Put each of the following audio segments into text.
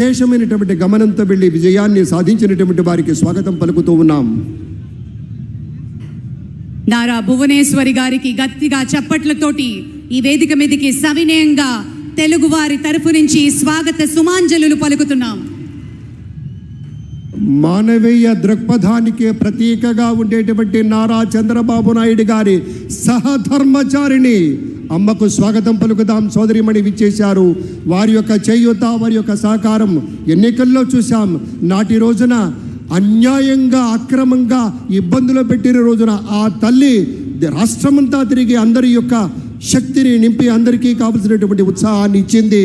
విశేషమైనటువంటి గమనంతో వెళ్ళి విజయాన్ని సాధించినటువంటి వారికి స్వాగతం పలుకుతూ ఉన్నాం. నారా భువనేశ్వరి గారికి గట్టిగా చప్పట్లతోటి ఈ వేదిక మీదకి సవినయంగా తెలుగువారి తరఫు నుంచి స్వాగత సుమాంజలులు పలుకుతున్నాం. మానవీయ దృక్పథానికి ప్రతీకగా ఉండేటువంటి నారా చంద్రబాబు నాయుడు గారి సహధర్మచారిణి అమ్మకు స్వాగతం పలుకుదాం సోదరిమణి విచ్చేశారు. వారి యొక్క చేయూత వారి యొక్క సహకారం ఎన్నికల్లో చూశాం. నాటి రోజున అన్యాయంగా అక్రమంగా ఇబ్బందులు పెట్టిన రోజున ఆ తల్లి రాష్ట్రమంతా తిరిగి అందరి యొక్క శక్తిని నింపి అందరికీ కావలసినటువంటి ఉత్సాహాన్ని ఇచ్చింది.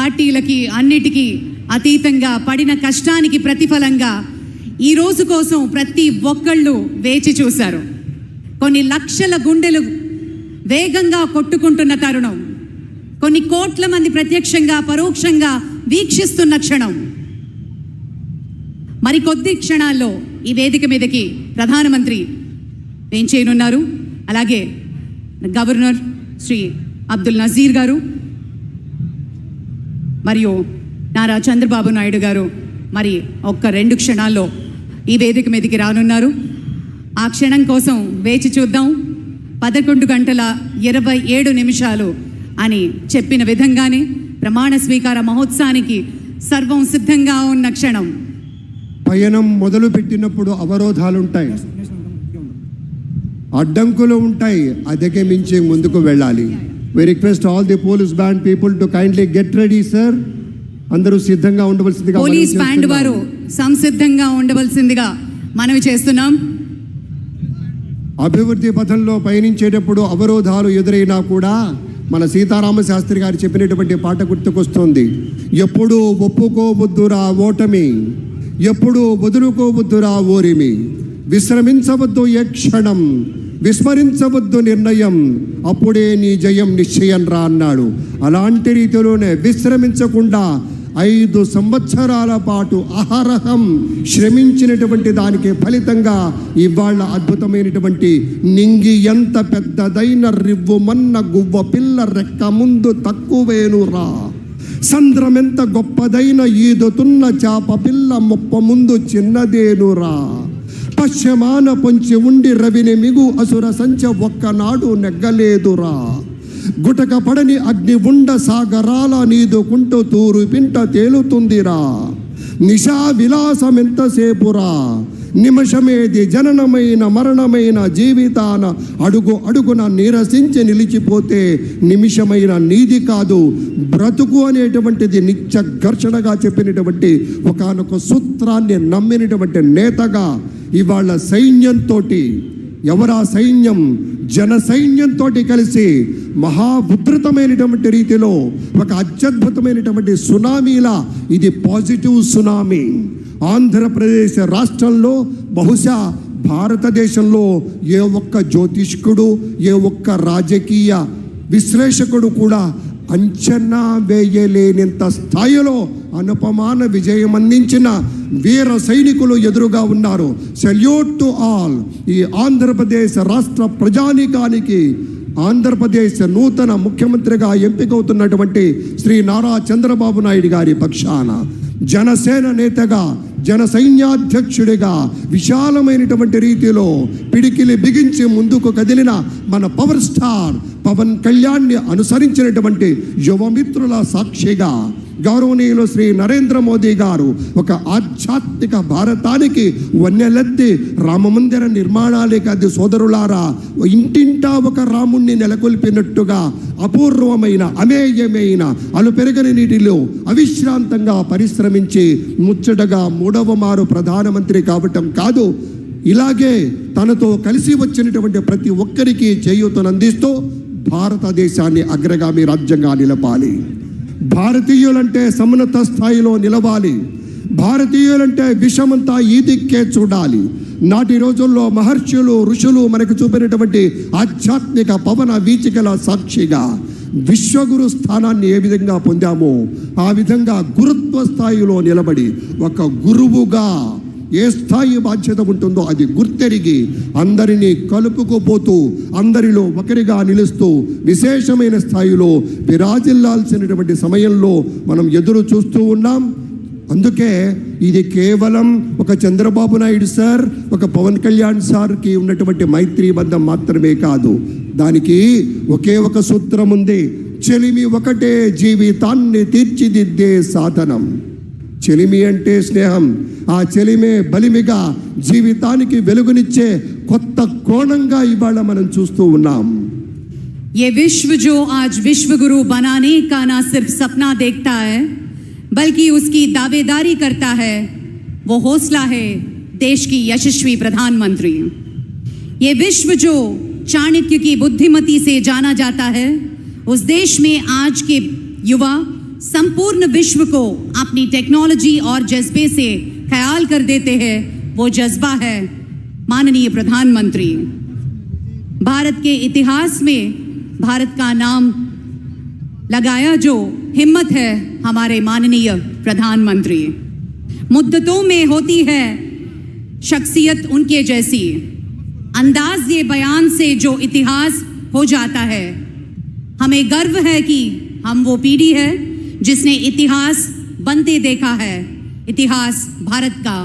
పార్టీలకి అన్నిటికీ అతీతంగా పడిన కష్టానికి ప్రతిఫలంగా ఈ రోజు కోసం ప్రతి ఒక్కళ్ళు వేచి చూశారు. కొన్ని లక్షల గుండెలు వేగంగా కొట్టుకుంటున్న తరుణం. కొన్ని కోట్ల మంది ప్రత్యక్షంగా పరోక్షంగా వీక్షిస్తున్న క్షణం. మరి కొద్ది క్షణాల్లో ఈ వేదిక మీదకి ప్రధానమంత్రి ఏం చేయనున్నారు? అలాగే గవర్నర్ శ్రీ అబ్దుల్ నజీర్ గారు మరియు నారా చంద్రబాబు నాయుడు గారు మరి ఒక్క రెండు క్షణాల్లో ఈ వేదిక మీదకి రానున్నారు. ఆ క్షణం కోసం వేచి చూద్దాం. పదకొండు గంటల ఇరవై ఏడు నిమిషాలు అని చెప్పిన విధంగానే ప్రమాణ స్వీకార మహోత్సవానికి సర్వం సిద్ధంగా ఉన్న క్షణం. పయనం మొదలు పెట్టినప్పుడు అవరోధాలుంటాయి అడ్డంకులు ఉంటాయి. అధిగమించి ముందుకు వెళ్ళాలి. We request all the police band people to kindly get ready sir అందరూ సిద్ధంగా ఉండవలసిందిగా పోలీస్ బ్యాండ్. వారు సంసిద్ధంగా ఉండవలసిందిగా మనవి చేస్తున్నాం. అభివృద్ధి పథంలో పయనించేటప్పుడు అవరోధాలు ఎదురైనా కూడా మన సీతారామ శాస్త్రి గారు చెప్పినటువంటి పాట గుర్తుకొస్తుంది. ఎప్పుడు ఒప్పుకోవద్దురా ఓటమి ఎప్పుడు వదులుకోవద్దురా ఓరిమి విశ్రమించవద్దు ఏ క్షణం విస్మరించవద్దు నిర్ణయం. అప్పుడే నీ జయం నిశ్చయం రా అన్నాడు. అలాంటి రీతిలోనే విశ్రమించకుండా ఐదు సంవత్సరాల పాటు అహరహం శ్రమించినటువంటి దానికి ఫలితంగా ఇవాళ అద్భుతమైనటువంటి నింగి ఎంత పెద్దదైన రివ్వు మన్న గువ్వ పిల్ల రెక్క ముందు తక్కువేనురా. సంద్రం ఎంత గొప్పదైన ఈదుతున్న చాప పిల్ల ముప్ప ముందు చిన్నదేనురా. పశ్చిమాన పొంచి ఉండి రవిని మిగు అసుర సంచ ఒక్కనాడు నెగ్గలేదురా. గుటక పడని అగ్ని ఉండ సాగరాల నీదుకుంటూ తూరు పింట తేలుతుందిరా. నిశా విలాసం ఎంతసేపురా నిమిషమేది జననమైన మరణమైన జీవితాన అడుగు అడుగున నీరసించి నిలిచిపోతే నిమిషమైన నీది కాదు. బ్రతుకు అనేటువంటిది నిత్య ఘర్షణగా చెప్పినటువంటి ఒకానొక సూత్రాన్ని నమ్మినటువంటి నేతగా ఇవాళ సైన్యంతో ఎవరా సైన్యం? జన సైన్యంతో కలిసి మహాభద్రతమైనటువంటి రీతిలో ఒక అత్యద్భుతమైనటువంటి సునామీలా ఇది పాజిటివ్ సునామీ. ఆంధ్రప్రదేశ్ రాష్ట్రంలో బహుశా భారతదేశంలో ఏ ఒక్క జ్యోతిష్కుడు ఏ ఒక్క రాజకీయ విశ్లేషకుడు కూడా అంచనా వేయలేనంత స్థాయిలో అనుపమాన విజయం అందించిన వీర సైనికులు ఎదురుగా ఉన్నారు. సెల్యూట్ టు ఆల్ ఈ ఆంధ్రప్రదేశ్ రాష్ట్ర ప్రజానీకానికి ఆంధ్రప్రదేశ్ నూతన ముఖ్యమంత్రిగా ఎంపికవుతున్నటువంటి శ్రీ నారా చంద్రబాబు నాయుడు గారి పక్షాన జనసేన నేతగా జన సైన్యాధ్యక్షుడిగా విశాలమైనటువంటి రీతిలో పిడికిలి బిగించి ముందుకు కదిలిన మన పవర్ స్టార్ పవన్ కళ్యాణ్ని అనుసరించినటువంటి యువమిత్రుల సాక్షిగా గౌరవనీయులు శ్రీ నరేంద్ర మోదీ గారు ఒక ఆధ్యాత్మిక భారతానికి వన్నెలెత్తి రామమందిర నిర్మాణాలే కాదు సోదరులారా ఇంటింటా ఒక రాముణ్ణి నెలకొల్పినట్టుగా అపూర్వమైన అమేయమైన అలుపెరగని నీటిలో అవిశ్రాంతంగా పరిశ్రమించి ముచ్చటగా మూడవ మారు ప్రధానమంత్రి కావటం కాదు. ఇలాగే తనతో కలిసి వచ్చినటువంటి ప్రతి ఒక్కరికి చేయూతనందిస్తూ భారతదేశాన్ని అగ్రగామి రాజ్యంగా నిలపాలి. భారతీయులంటే సమున్నత స్థాయిలో నిలవాలి. భారతీయులంటే విషమంతా ఈ దిక్కే చూడాలి. నాటి రోజుల్లో మహర్షులు ఋషులు మనకు చూపినటువంటి ఆధ్యాత్మిక పవన వీచికల సాక్షిగా విశ్వగురు స్థానాన్ని ఏ విధంగా పొందామో ఆ విధంగా గురుత్వ స్థాయిలో నిలబడి ఒక గురువుగా ఏ స్థాయి బాధ్యత ఉంటుందో అది గుర్తెరిగి అందరినీ కలుపుకుపోతూ అందరిలో ఒకరిగా నిలుస్తూ విశేషమైన స్థాయిలో విరాజిల్లాల్సినటువంటి సమయంలో మనం ఎదురు చూస్తూ ఉన్నాం. అందుకే ఇది కేవలం ఒక చంద్రబాబు నాయుడు సార్ ఒక పవన్ కళ్యాణ్ సార్కి ఉన్నటువంటి మైత్రి బంధం మాత్రమే కాదు. దానికి ఒకే ఒక సూత్రం ఉంది. చెలిమి ఒకటే జీవితాన్ని తీర్చిదిద్దే సాధనం. చెలిమి అంటే స్నేహం ఆ చెలిమే బలిమిగా జీవితానికి వెలుగునిచ్చే కొత్త కోణంగా ఇవాళ మనం చూస్తూ ఉన్నాం ये विश्व जो आज विश्व गुरु बनाने का ना सिर्फ सपना देखता है बल्कि उसकी दावेदारी करता है वो हौसला है देश की यशस्वी प्रधानमंत्री ये विश्व जो चाणक्य की बुद्धिमती से जाना जाता है उस देश में आज के युवा संपूर्ण विश्व को अपनी टेक्नोलॉजी और जज्बे से ख्याल कर देते हैं, वो जज्बा है। माननीय प्रधानमंत्री, भारत के इतिहास में भारत का नाम लगाया जो हिम्मत है हमारे माननीय प्रधानमंत्री। मुद्दतों में होती है शख्सियत उनके जैसी। अंदाज ये बयान से जो इतिहास हो जाता है, हमें गर्व है कि हम वो पीढ़ी है। जिसने इतिहास बनते देखा है इतिहास भारत का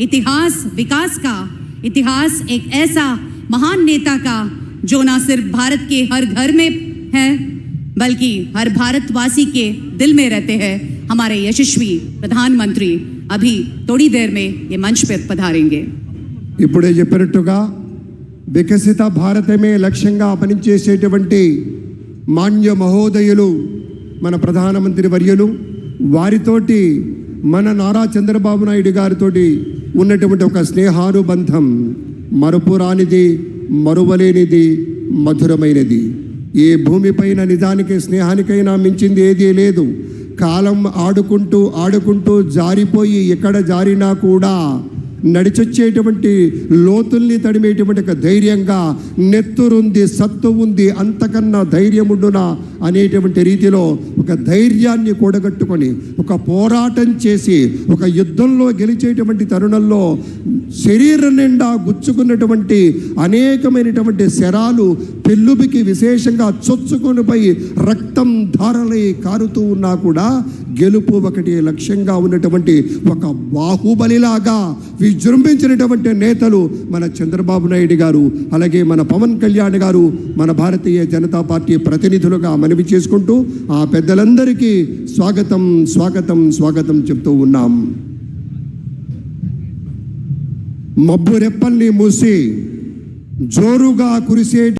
इतिहास विकास का इतिहास एक ऐसा महान नेता का जो ना सिर्फ भारत के हर घर में है बल्कि हर भारतवासी के दिल में रहते हैं हमारे यशस्वी प्रधानमंत्री अभी थोड़ी देर में ये मंच पर पधारेंगे ఇప్పుడే చెప్పినట్టుగా వికసిత భారతమే లక్ష్యంగా పనిచేసేటువంటి మాన్య మహోదయులు మన ప్రధానమంత్రి వర్యులు వారితోటి మన నారా చంద్రబాబు నాయుడు గారితోటి ఉన్నటువంటి ఒక స్నేహానుబంధం మరుపురానిది మరువలేనిది మధురమైనది. ఏ భూమిపైన నిజానికి స్నేహానికైనా మించింది ఏదీ లేదు. కాలం ఆడుకుంటూ ఆడుకుంటూ జారిపోయి ఎక్కడ జారినా కూడా నడిచొచ్చేటువంటి లోతుల్ని తడిమేటువంటి ఒక ధైర్యంగా నెత్తురుంది సత్తు ఉంది అంతకన్నా ధైర్యం అనేటువంటి రీతిలో ఒక ధైర్యాన్ని కూడగట్టుకొని ఒక పోరాటం చేసి ఒక యుద్ధంలో గెలిచేటువంటి తరుణంలో శరీరం నిండా గుచ్చుకున్నటువంటి అనేకమైనటువంటి శరాలు పెళ్ళుబికి విశేషంగా చొచ్చుకొని పోయి రక్తం ధారలై కారుతూ ఉన్నా కూడా గెలుపు ఒకటి లక్ష్యంగా ఉన్నటువంటి ఒక బాహుబలిలాగా విజృంభించినటువంటి నేతలు మన చంద్రబాబు నాయుడు గారు అలాగే మన పవన్ కళ్యాణ్ గారు మన భారతీయ జనతా పార్టీ ప్రతినిధులుగా మనవి చేసుకుంటూ ఆ పెద్దలందరికీ స్వాగతం స్వాగతం స్వాగతం చెప్తూ ఉన్నాం. మబ్బు రెప్పల్ని మూసి జోరుగా కురిసే